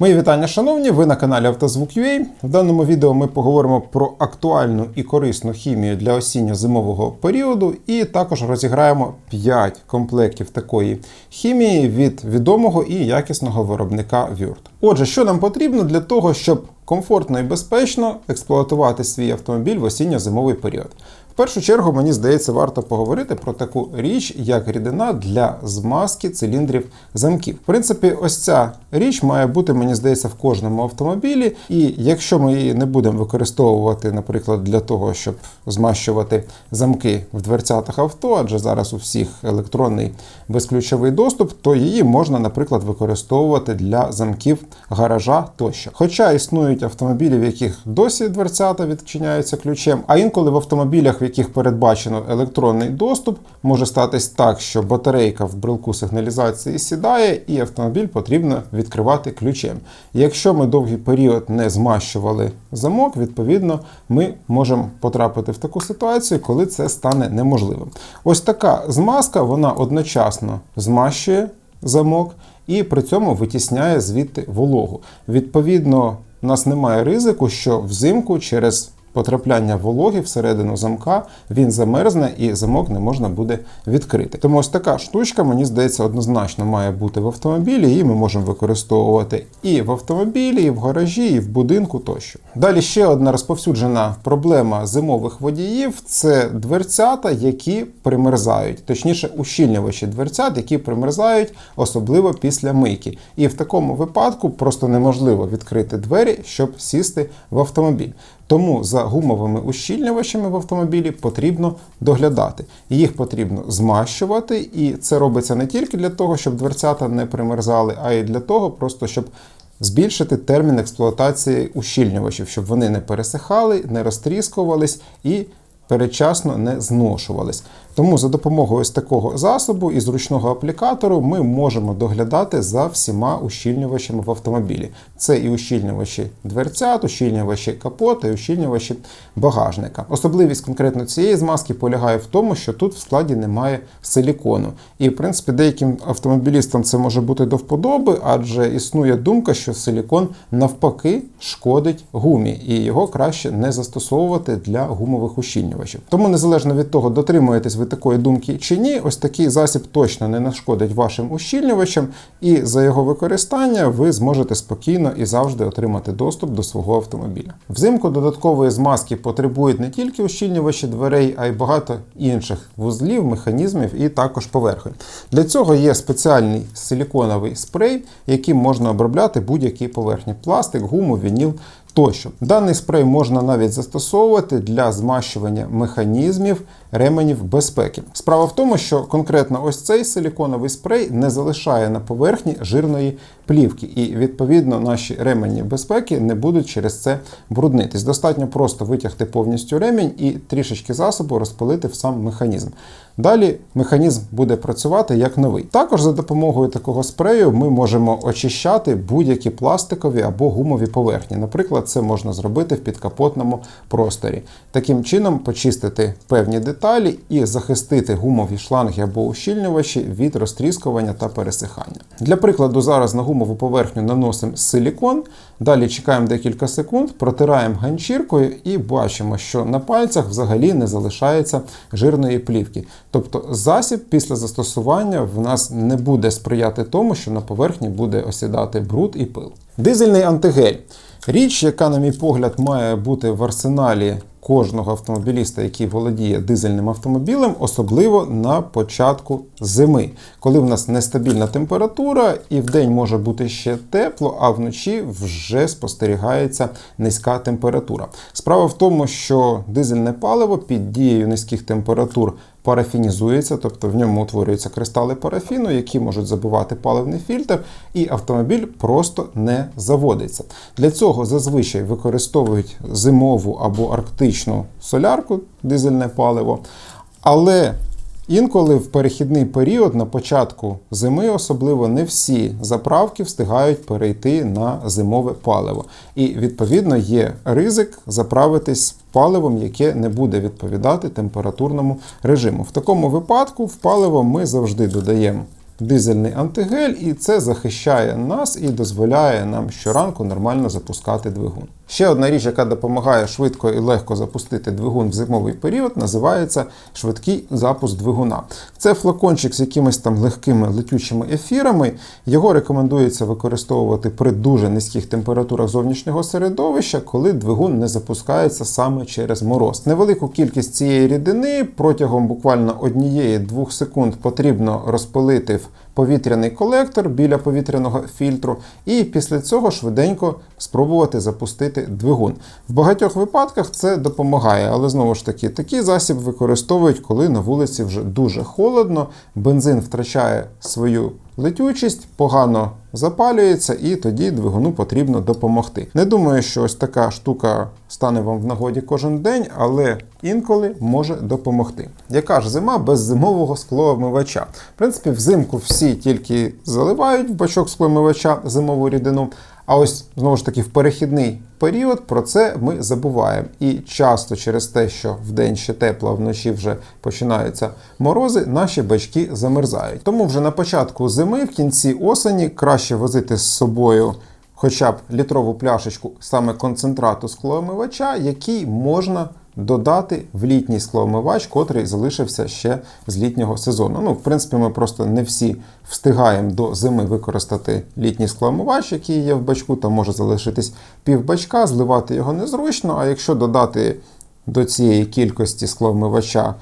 Мої вітання, шановні! Ви на каналі Автозвук.ua. В даному відео ми поговоримо про актуальну і корисну хімію для осінньо-зимового періоду, і також розіграємо 5 комплектів такої хімії від відомого і якісного виробника Word. Отже, що нам потрібно для того, щоб комфортно і безпечно експлуатувати свій автомобіль в осінньо-зимовий період? Першу чергу, мені здається, варто поговорити про таку річ, як рідина для змазки циліндрів замків. В принципі, ось ця річ має бути, мені здається, в кожному автомобілі. І якщо ми її не будемо використовувати, наприклад, для того, щоб змащувати замки в дверцятах авто, адже зараз у всіх електронний безключовий доступ, то її можна, наприклад, використовувати для замків гаража тощо. Хоча існують автомобілі, в яких досі дверцята відчиняються ключем, а інколи в автомобілях, в яких передбачено електронний доступ, може статись так, що батарейка в брелку сигналізації сідає, і автомобіль потрібно відкривати ключем. Якщо ми довгий період не змащували замок, відповідно, ми можемо потрапити в таку ситуацію, коли це стане неможливим. Ось така змазка, вона одночасно змащує замок і при цьому витісняє звідти вологу. Відповідно, у нас немає ризику, що взимку через потрапляння вологи всередину замка він замерзне і замок не можна буде відкрити. Тому ось така штучка, мені здається, однозначно має бути в автомобілі. Її ми можемо використовувати і в автомобілі, і в гаражі, і в будинку тощо. Далі ще одна розповсюджена проблема зимових водіїв це дверцята, які примерзають, точніше, ущільнювачі дверцят, які примерзають, особливо після мийки. І в такому випадку просто неможливо відкрити двері, щоб сісти в автомобіль. Тому за гумовими ущільнювачами в автомобілі потрібно доглядати. Їх потрібно змащувати, і це робиться не тільки для того, щоб дверцята не примерзали, а й для того, просто щоб збільшити термін експлуатації ущільнювачів, щоб вони не пересихали, не розтріскувались і передчасно не зношувались. Тому за допомогою ось такого засобу і зручного аплікатору ми можемо доглядати за всіма ущільнювачами в автомобілі. Це і ущільнювачі дверцят, ущільнювачі капота, і ущільнювачі багажника. Особливість конкретно цієї змазки полягає в тому, що тут в складі немає силікону. І, в принципі, деяким автомобілістам це може бути до вподоби, адже існує думка, що силікон навпаки шкодить гумі, і його краще не застосовувати для гумових ущільнювачів. Тому незалежно від того, дотримуєтесь ви такої думки чи ні, ось такий засіб точно не нашкодить вашим ущільнювачам, і за його використання ви зможете спокійно і завжди отримати доступ до свого автомобіля. Взимку додаткової змазки потребують не тільки ущільнювачі дверей, а й багато інших вузлів, механізмів і також поверхонь. Для цього є спеціальний силіконовий спрей, яким можна обробляти будь-які поверхні: пластик, гуму, вініл. Тощо. Даний спрей можна навіть застосовувати для змащування механізмів ременів безпеки. Справа в тому, що конкретно ось цей силіконовий спрей не залишає на поверхні жирної плівки, і відповідно наші ремені безпеки не будуть через це бруднитись. Достатньо просто витягти повністю ремінь і трішечки засобу розпилити в сам механізм. Далі механізм буде працювати як новий. Також за допомогою такого спрею ми можемо очищати будь-які пластикові або гумові поверхні. Наприклад, це можна зробити в підкапотному просторі. Таким чином почистити певні деталі і захистити гумові шланги або ущільнювачі від розтріскування та пересихання. Для прикладу, зараз на гумову поверхню наносимо силікон, далі чекаємо декілька секунд, протираємо ганчіркою і бачимо, що на пальцях взагалі не залишається жирної плівки. Тобто засіб після застосування в нас не буде сприяти тому, що на поверхні буде осідати бруд і пил. Дизельний антигель. Річ, яка, на мій погляд, має бути в арсеналі кожного автомобіліста, який володіє дизельним автомобілем, особливо на початку зими, коли в нас нестабільна температура, і в день може бути ще тепло, а вночі вже спостерігається низька температура. Справа в тому, що дизельне паливо під дією низьких температур парафінізується, тобто в ньому утворюються кристали парафіну, які можуть забивати паливний фільтр, і автомобіль просто не заводиться. Для цього зазвичай використовують зимову або арктичну солярку, дизельне паливо. Але Інколи в перехідний період на початку зими, особливо не всі заправки встигають перейти на зимове паливо. І відповідно є ризик заправитись паливом, яке не буде відповідати температурному режиму. В такому випадку в паливо ми завжди додаємо дизельний антигель, і це захищає нас і дозволяє нам щоранку нормально запускати двигун. Ще одна річ, яка допомагає швидко і легко запустити двигун в зимовий період, називається швидкий запуск двигуна. Це флакончик з якимись там легкими летючими ефірами. Його рекомендується використовувати при дуже низьких температурах зовнішнього середовища, коли двигун не запускається саме через мороз. Невелику кількість цієї рідини протягом буквально однієї-двох секунд потрібно розпилити в повітряний колектор біля повітряного фільтру, і після цього швиденько спробувати запустити двигун. В багатьох випадках це допомагає, але знову ж таки, такий засіб використовують, коли на вулиці вже дуже холодно, бензин втрачає свою летючість, погано запалюється, і тоді двигуну потрібно допомогти. Не думаю, що ось така штука стане вам в нагоді кожен день, але інколи може допомогти. Яка ж зима без зимового склоомивача? В принципі, взимку всі тільки заливають в бачок склоомивача зимову рідину. А ось знову ж таки в перехідний період про це ми забуваємо. І часто через те, що вдень ще тепло, а вночі вже починаються морози, наші бачки замерзають. Тому вже на початку зими, в кінці осені, краще возити з собою. Хоча б літрову пляшечку саме концентрату склоомивача, який можна додати в літній склоомивач, котрий залишився ще з літнього сезону. Ну, в принципі, ми просто не всі встигаємо до зими використати літній склоомивач, який є в бачку, там може залишитись пів бачка, зливати його незручно. А якщо додати до цієї кількості склоомивача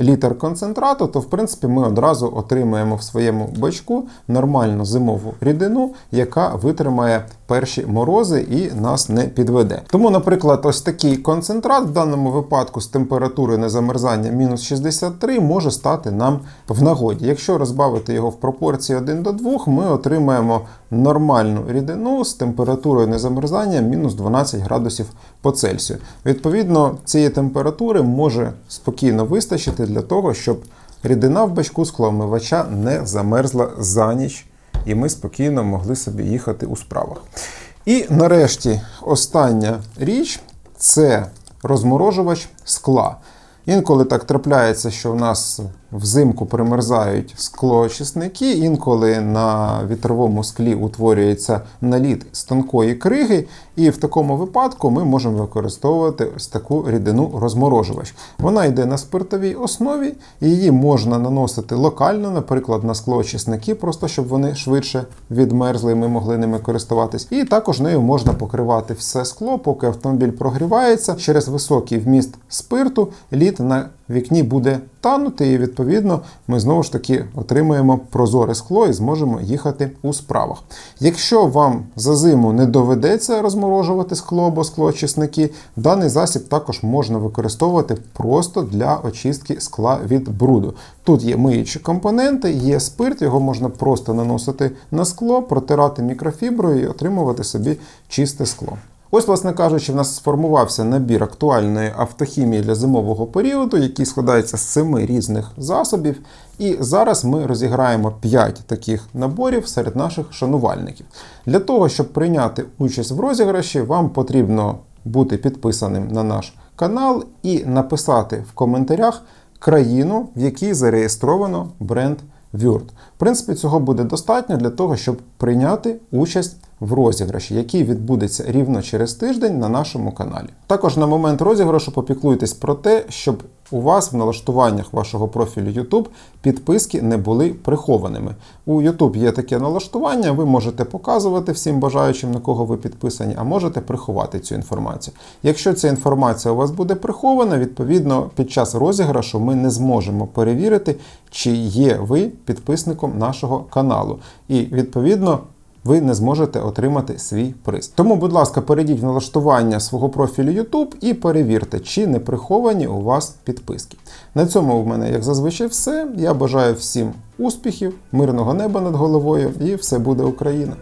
літр концентрату, то в принципі ми одразу отримаємо в своєму бачку нормальну зимову рідину, яка витримає перші морози і нас не підведе. Тому, наприклад, ось такий концентрат в даному випадку з температури незамерзання мінус 63 може стати нам в нагоді. Якщо розбавити його в пропорції 1 до 2, ми отримаємо нормальну рідину з температурою незамерзання мінус 12 градусів по Цельсію. Відповідно, цієї температури може спокійно вистачити для того, щоб рідина в бачку скломивача не замерзла за ніч, і ми спокійно могли собі їхати у справах. І нарешті остання річ це розморожувач скла. Інколи так трапляється, що в нас взимку примерзають склоочисники, інколи на вітровому склі утворюється наліт з тонкої криги, і в такому випадку ми можемо використовувати ось таку рідину розморожувач. Вона йде на спиртовій основі, її можна наносити локально, наприклад, на склоочисники, просто щоб вони швидше відмерзли, і ми могли ними користуватись. І також нею можна покривати все скло, поки автомобіль прогрівається через високий вміст спирту, лід на вікні буде танути, і відповідно ми знову ж таки отримаємо прозоре скло і зможемо їхати у справах. Якщо вам за зиму не доведеться розморожувати скло або склоочисники, даний засіб також можна використовувати просто для очистки скла від бруду. Тут є миючі компоненти, є спирт, його можна просто наносити на скло, протирати мікрофіброю і отримувати собі чисте скло. Ось, власне кажучи, в нас сформувався набір актуальної автохімії для зимового періоду, який складається з семи різних засобів. І зараз ми розіграємо 5 таких наборів серед наших шанувальників. Для того, щоб прийняти участь в розіграші, вам потрібно бути підписаним на наш канал і написати в коментарях країну, в якій зареєстровано бренд Word. В принципі, цього буде достатньо для того, щоб прийняти участь в розіграші, який відбудеться рівно через тиждень на нашому каналі. Також на момент розіграшу попіклуйтесь про те, щоб у вас в налаштуваннях вашого профілю YouTube підписки не були прихованими. У YouTube є таке налаштування, ви можете показувати всім бажаючим, на кого ви підписані, а можете приховати цю інформацію. Якщо ця інформація у вас буде прихована, відповідно під час розіграшу ми не зможемо перевірити, чи є ви підписником нашого каналу. І відповідно ви не зможете отримати свій приз. Тому, будь ласка, перейдіть в налаштування свого профілю YouTube і перевірте, чи не приховані у вас підписки. На цьому в мене, як зазвичай, все. Я бажаю всім успіхів, мирного неба над головою, і все буде Україна!